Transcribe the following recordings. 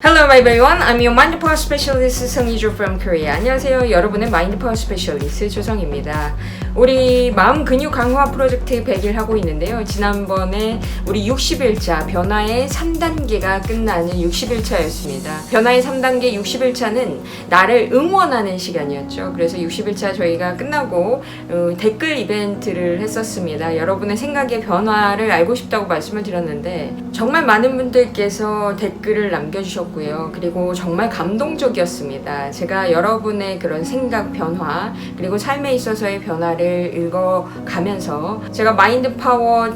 Hello everyone, I'm your Mind Power Specialist 성희주 from Korea. 안녕하세요. 여러분의 마인드 파워 스페셜리스트 조성입니다. 우리 마음 근육 강화 프로젝트 100일 하고 있는데요. 지난번에 우리 60일차 변화의 3단계가 끝나는 60일차였습니다. 변화의 3단계 60일차는 나를 응원하는 시간이었죠. 그래서 60일차 저희가 끝나고 어, 댓글 이벤트를 했었습니다. 여러분의 생각의 변화를 알고 싶다고 말씀을 드렸는데 정말 많은 분들께서 댓글을 남겨주셨고 요. 그리고 정말 감동적이었습니다. 제가 여러분의 그런 생각 변화 그리고 삶에 있어서의 변화를 읽어가면서 제가 마인드 파워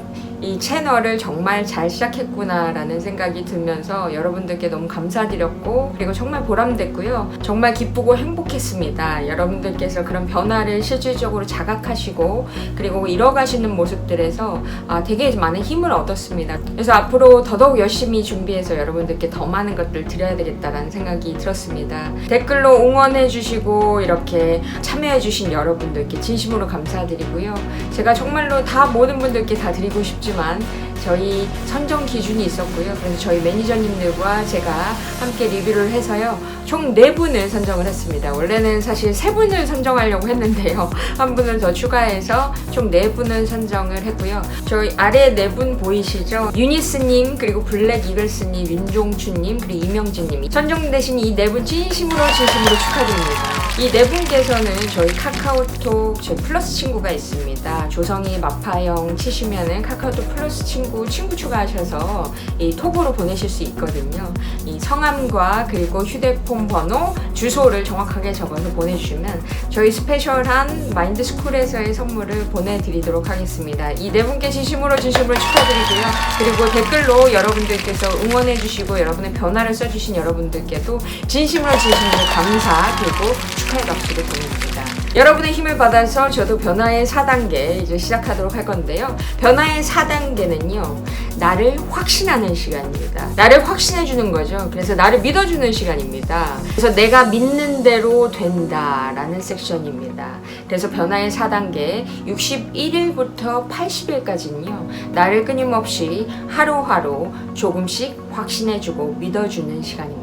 이 채널을 정말 잘 시작했구나라는 생각이 들면서 여러분들께 너무 감사드렸고 그리고 정말 보람됐고요. 정말 기쁘고 행복했습니다. 여러분들께서 그런 변화를 실질적으로 자각하시고 그리고 이뤄가시는 모습들에서 아, 되게 많은 힘을 얻었습니다. 그래서 앞으로 더더욱 열심히 준비해서 여러분들께 더 많은 것들 드려야 되겠다라는 생각이 들었습니다. 댓글로 응원해 주시고 이렇게 참여해 주신 여러분들께 진심으로 감사드리고요. 제가 정말로 다 모든 분들께 다 드리고 싶지 만 저희 선정 기준이 있었고요. 그래서 저희 매니저님들과 제가 함께 리뷰를 해서요. 총 4분을 선정을 했습니다. 원래는 사실 3분을 선정하려고 했는데요. 한 분을 더 추가해서 총 4분을 선정을 했고요. 저희 아래 4분 보이시죠? 유니스님, 그리고 블랙 이글스님, 윤종춘님, 그리고 이명진님이 선정되신 이 4분 진심으로 진심으로 축하드립니다. 이 네 분께서는 저희 카카오톡 저희 플러스 친구가 있습니다. 조성이 마파형 치시면은 카카오톡 플러스 친구 친구 추가하셔서 이 톡으로 보내실 수 있거든요. 이 성함과 그리고 휴대폰 번호, 주소를 정확하게 적어서 보내주시면 저희 스페셜한 마인드 스쿨에서의 선물을 보내드리도록 하겠습니다. 이 네 분께 진심으로 진심으로 축하드리고요. 그리고 댓글로 여러분들께서 응원해주시고 여러분의 변화를 써주신 여러분들께도 진심으로 진심으로 감사 그리고 축하의 박수를 보냅니다. 여러분의 힘을 받아서 저도 변화의 4단계 이제 시작하도록 할 건데요. 변화의 4단계는요. 나를 확신하는 시간입니다. 나를 확신해 주는 거죠. 그래서 나를 믿어 주는 시간입니다. 그래서 내가 믿는 대로 된다라는 섹션입니다. 그래서 변화의 4단계 61일부터 80일까지는요. 나를 끊임없이 하루하루 조금씩 확신해 주고 믿어 주는 시간입니다.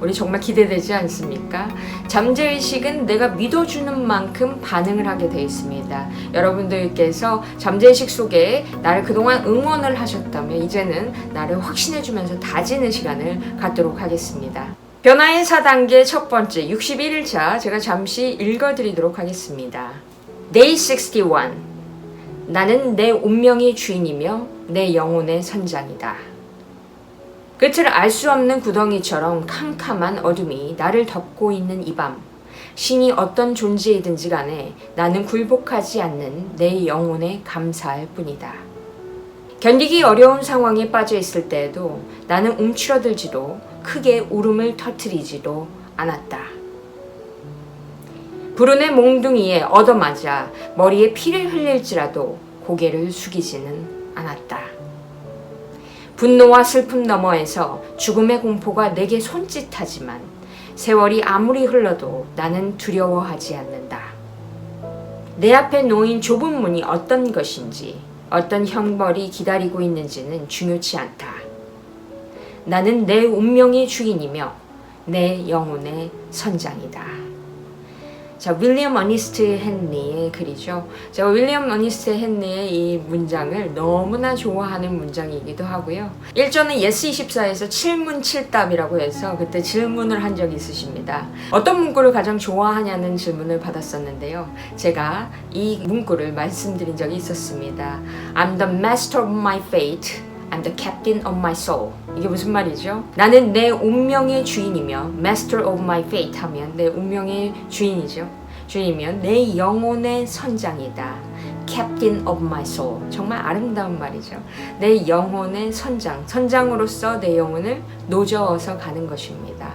우리 정말 기대되지 않습니까? 잠재의식은 내가 믿어주는 만큼 반응을 하게 되어 있습니다. 여러분들께서 잠재의식 속에 나를 그동안 응원을 하셨다면 이제는 나를 확신해주면서 다지는 시간을 갖도록 하겠습니다. 변화의 4단계 첫 번째 61일차 제가 잠시 읽어드리도록 하겠습니다. Day 61 나는 내 운명의 주인이며 내 영혼의 선장이다. 끝을 알 수 없는 구덩이처럼 캄캄한 어둠이 나를 덮고 있는 이 밤. 신이 어떤 존재이든지 간에 나는 굴복하지 않는 내 영혼에 감사할 뿐이다. 견디기 어려운 상황에 빠져 있을 때에도 나는 움츠러들지도 크게 울음을 터뜨리지도 않았다. 불운의 몽둥이에 얻어맞아 머리에 피를 흘릴지라도 고개를 숙이지는 않았다. 분노와 슬픔 너머에서 죽음의 공포가 내게 손짓하지만 세월이 아무리 흘러도 나는 두려워하지 않는다. 내 앞에 놓인 좁은 문이 어떤 것인지, 어떤 형벌이 기다리고 있는지는 중요치 않다. 나는 내 운명의 주인이며 내 영혼의 선장이다. 자, 윌리엄 어니스트 헨리의 글이죠. 제가 윌리엄 어니스트 헨리의 이 문장을 너무나 좋아하는 문장이기도 하고요. 일전에 예스24에서 7문 7답이라고 해서 그때 질문을 한 적이 있으십니다. 어떤 문구를 가장 좋아하냐는 질문을 받았었는데요. 제가 이 문구를 말씀드린 적이 있었습니다. I'm the master of my fate. I'm the captain of my soul. 이게 무슨 말이죠? 나는 내 운명의 주인이며 master of my fate 하면 내 운명의 주인이죠. 주인이면 내 영혼의 선장이다. captain of my soul. 정말 아름다운 말이죠. 내 영혼의 선장. 선장으로서 내 영혼을 노저어서 가는 것입니다.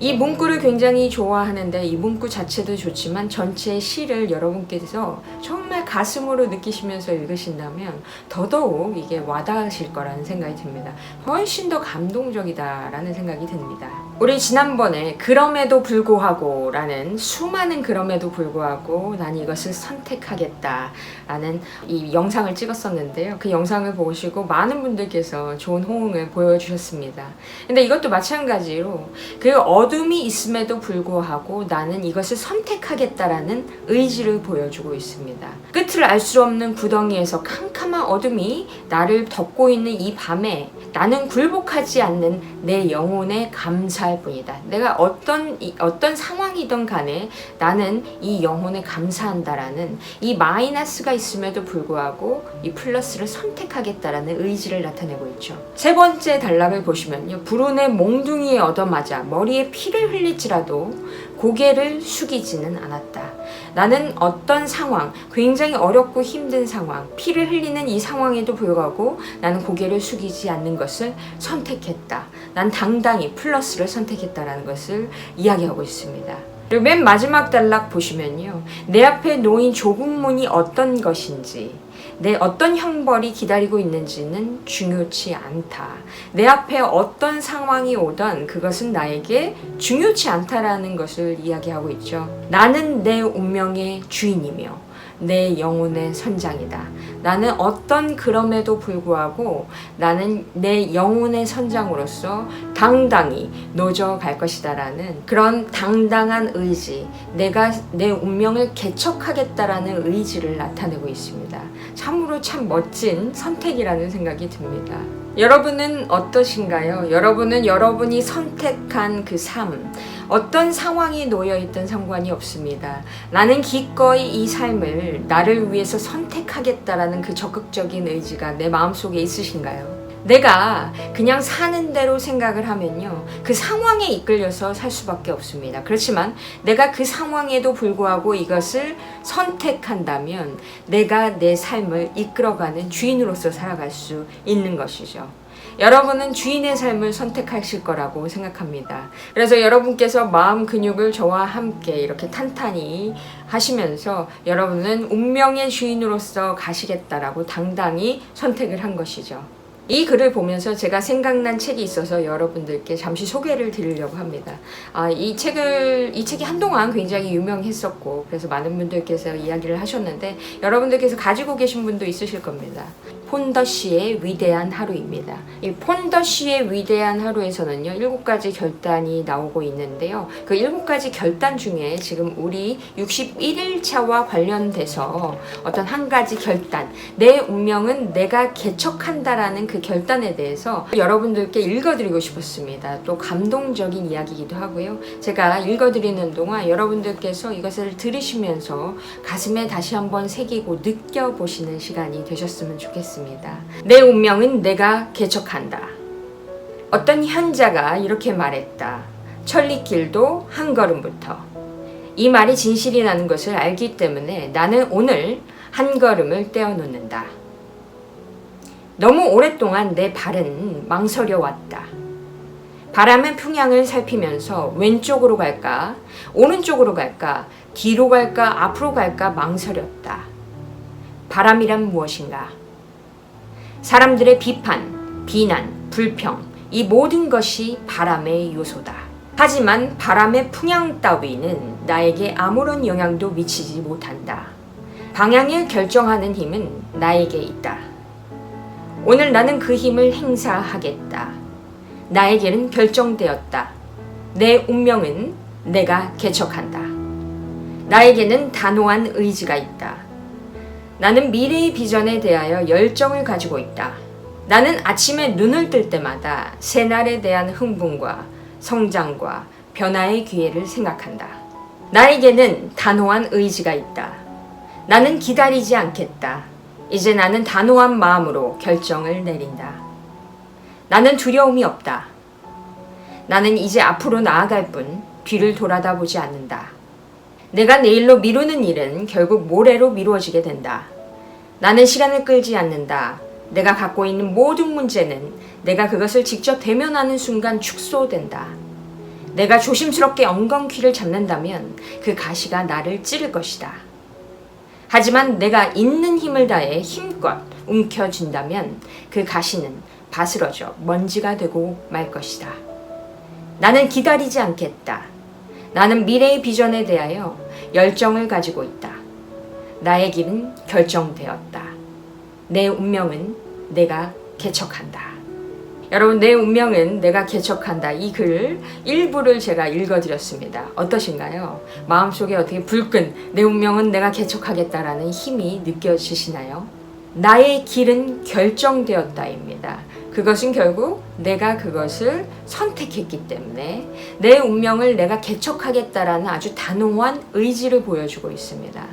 이 문구를 굉장히 좋아하는데 이 문구 자체도 좋지만 전체 시를 여러분께서 정말 가슴으로 느끼시면서 읽으신다면 더더욱 이게 와닿으실 거라는 생각이 듭니다. 훨씬 더 감동적이다라는 생각이 듭니다. 우리 지난번에 그럼에도 불구하고 라는 수많은 그럼에도 불구하고 난 이것을 선택하겠다 라는 이 영상을 찍었었는데요. 그 영상을 보시고 많은 분들께서 좋은 호응을 보여주셨습니다. 근데 이것도 마찬가지로 그 어둠이 있음에도 불구하고 나는 이것을 선택하겠다라는 의지를 보여주고 있습니다. 끝을 알 수 없는 구덩이에서 캄캄한 어둠이 나를 덮고 있는 이 밤에 나는 굴복하지 않는 내 영혼에 감사 할 뿐이다. 내가 어떤 이- 어떤 상황이든 간에 나는 이 영혼에 감사한다라는 이 마이너스가 있음에도 불구하고 이 플러스를 선택하겠다라는 의지를 나타내고 있죠. 세 번째 단락을 보시면요. 불운의 몽둥이에 얻어맞아 머리에 피를 흘릴지라도 고개를 숙이지는 않았다. 나는 어떤 상황, 굉장히 어렵고 힘든 상황, 피를 흘리는 이 상황에도 불구하고 나는 고개를 숙이지 않는 것을 선택했다. 난 당당히 플러스를 선택했다라는 것을 이야기하고 있습니다. 그리고 맨 마지막 단락 보시면요. 내 앞에 놓인 좁은 문이 어떤 것인지, 내 어떤 형벌이 기다리고 있는지는 중요치 않다. 내 앞에 어떤 상황이 오던 그것은 나에게 중요치 않다라는 것을 이야기하고 있죠. 나는 내 운명의 주인이며 내 영혼의 선장이다. 나는 어떤 그럼에도 불구하고 나는 내 영혼의 선장으로서 당당히 노져 갈 것이다라는 그런 당당한 의지, 내가 내 운명을 개척하겠다라는 의지를 나타내고 있습니다. 참으로 참 멋진 선택이라는 생각이 듭니다. 여러분은 어떠신가요? 여러분은 여러분이 선택한 그 삶, 어떤 상황이 놓여 있든 상관이 없습니다. 나는 기꺼이 이 삶을 나를 위해서 선택하겠다라는 그 적극적인 의지가 내 마음속에 있으신가요? 내가 그냥 사는 대로 생각을 하면요. 그 상황에 이끌려서 살 수밖에 없습니다. 그렇지만 내가 그 상황에도 불구하고 이것을 선택한다면 내가 내 삶을 이끌어가는 주인으로서 살아갈 수 있는 것이죠. 여러분은 주인의 삶을 선택하실 거라고 생각합니다. 그래서 여러분께서 마음 근육을 저와 함께 이렇게 탄탄히 하시면서 여러분은 운명의 주인으로서 가시겠다라고 당당히 선택을 한 것이죠. 이 글을 보면서 제가 생각난 책이 있어서 여러분들께 잠시 소개를 드리려고 합니다. 아, 이 책을, 이 책이 한동안 굉장히 유명했었고, 그래서 많은 분들께서 이야기를 하셨는데, 여러분들께서 가지고 계신 분도 있으실 겁니다. 폰더시의 위대한 하루입니다. 이 폰더시의 위대한 하루에서는요, 일곱 가지 결단이 나오고 있는데요. 그 일곱 가지 결단 중에 지금 우리 61일차와 관련돼서 어떤 한 가지 결단, 내 운명은 내가 개척한다라는 그 결단에 대해서 여러분들께 읽어드리고 싶었습니다. 또 감동적인 이야기이기도 하고요. 제가 읽어드리는 동안 여러분들께서 이것을 들으시면서 가슴에 다시 한번 새기고 느껴보시는 시간이 되셨으면 좋겠습니다. 내 운명은 내가 개척한다. 어떤 현자가 이렇게 말했다. 천리길도 한 걸음부터. 이 말이 진실이 나는 것을 알기 때문에 나는 오늘 한 걸음을 떼어놓는다. 너무 오랫동안 내 발은 망설여 왔다. 바람의 풍향을 살피면서 왼쪽으로 갈까, 오른쪽으로 갈까, 뒤로 갈까, 앞으로 갈까 망설였다. 바람이란 무엇인가? 사람들의 비판, 비난, 불평, 이 모든 것이 바람의 요소다. 하지만 바람의 풍향 따위는 나에게 아무런 영향도 미치지 못한다. 방향을 결정하는 힘은 나에게 있다. 오늘 나는 그 힘을 행사하겠다. 나에게는 결정되었다. 내 운명은 내가 개척한다. 나에게는 단호한 의지가 있다. 나는 미래의 비전에 대하여 열정을 가지고 있다. 나는 아침에 눈을 뜰 때마다 새날에 대한 흥분과 성장과 변화의 기회를 생각한다. 나에게는 단호한 의지가 있다. 나는 기다리지 않겠다. 이제 나는 단호한 마음으로 결정을 내린다. 나는 두려움이 없다. 나는 이제 앞으로 나아갈 뿐 뒤를 돌아다 보지 않는다. 내가 내일로 미루는 일은 결국 모레로 미루어지게 된다. 나는 시간을 끌지 않는다. 내가 갖고 있는 모든 문제는 내가 그것을 직접 대면하는 순간 축소된다. 내가 조심스럽게 엉겅퀴를 잡는다면 그 가시가 나를 찌를 것이다. 하지만 내가 있는 힘을 다해 힘껏 움켜쥔다면 그 가시는 바스러져 먼지가 되고 말 것이다. 나는 기다리지 않겠다. 나는 미래의 비전에 대하여 열정을 가지고 있다. 나의 길은 결정되었다. 내 운명은 내가 개척한다. 여러분, 내 운명은 내가 개척한다. 이 글 일부를 제가 읽어드렸습니다. 어떠신가요? 마음속에 어떻게 불끈 내 운명은 내가 개척하겠다라는 힘이 느껴지시나요? 나의 길은 결정되었다입니다. 그것은 결국 내가 그것을 선택했기 때문에 내 운명을 내가 개척하겠다라는 아주 단호한 의지를 보여주고 있습니다.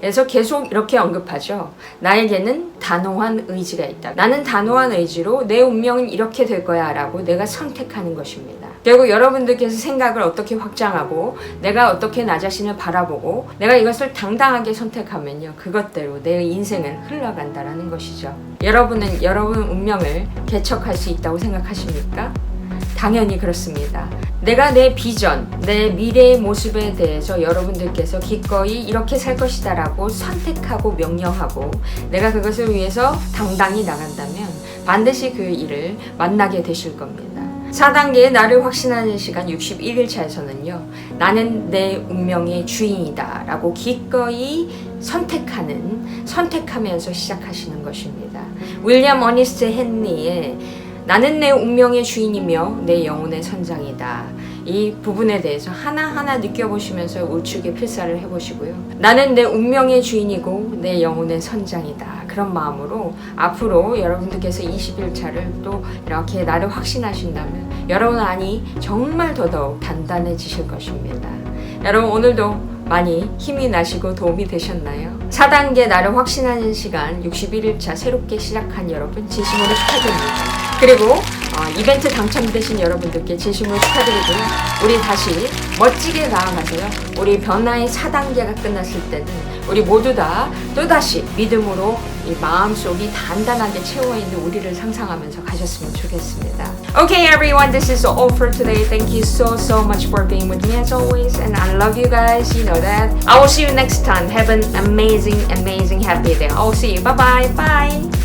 그래서 계속 이렇게 언급하죠. 나에게는 단호한 의지가 있다. 나는 단호한 의지로 내 운명은 이렇게 될 거야 라고 내가 선택하는 것입니다. 결국 여러분들께서 생각을 어떻게 확장하고 내가 어떻게 나 자신을 바라보고 내가 이것을 당당하게 선택하면요. 그것대로 내 인생은 흘러간다라는 것이죠. 여러분은 여러분 운명을 개척할 수 있다고 생각하십니까? 당연히 그렇습니다. 내가 내 비전, 내 미래의 모습에 대해서 여러분들께서 기꺼이 이렇게 살 것이다 라고 선택하고 명령하고 내가 그것을 위해서 당당히 나간다면 반드시 그 일을 만나게 되실 겁니다. 4단계의 나를 확신하는 시간 61일차에서는요, 나는 내 운명의 주인이다 라고 기꺼이 선택하는, 선택하면서 시작하시는 것입니다. 윌리엄 어니스트 헨리의 나는 내 운명의 주인이며 내 영혼의 선장이다. 이 부분에 대해서 하나하나 느껴보시면서 우측에 필사를 해보시고요. 나는 내 운명의 주인이고 내 영혼의 선장이다. 그런 마음으로 앞으로 여러분들께서 21차를 또 이렇게 나를 확신하신다면 여러분 안이 정말 더더욱 단단해지실 것입니다. 여러분 오늘도 많이 힘이 나시고 도움이 되셨나요? 4단계 나를 확신하는 시간 61일차 새롭게 시작한 여러분 진심으로 축하드립니다. 그리고 어, 이벤트 당첨되신 여러분들께 진심으로 축하드리고요. 우리 다시 멋지게 나아가세요. 우리 변화의 4단계가 끝났을 때는 우리 모두 다 또다시 믿음으로 이 마음속이 단단하게 채워있는 우리를 상상하면서 가셨으면 좋겠습니다. Okay everyone, this is all for today. Thank you so so much for being with me as always and I love you guys, you know that. I will see you next time. Have an amazing, amazing happy day. I will see you. Bye bye. Bye.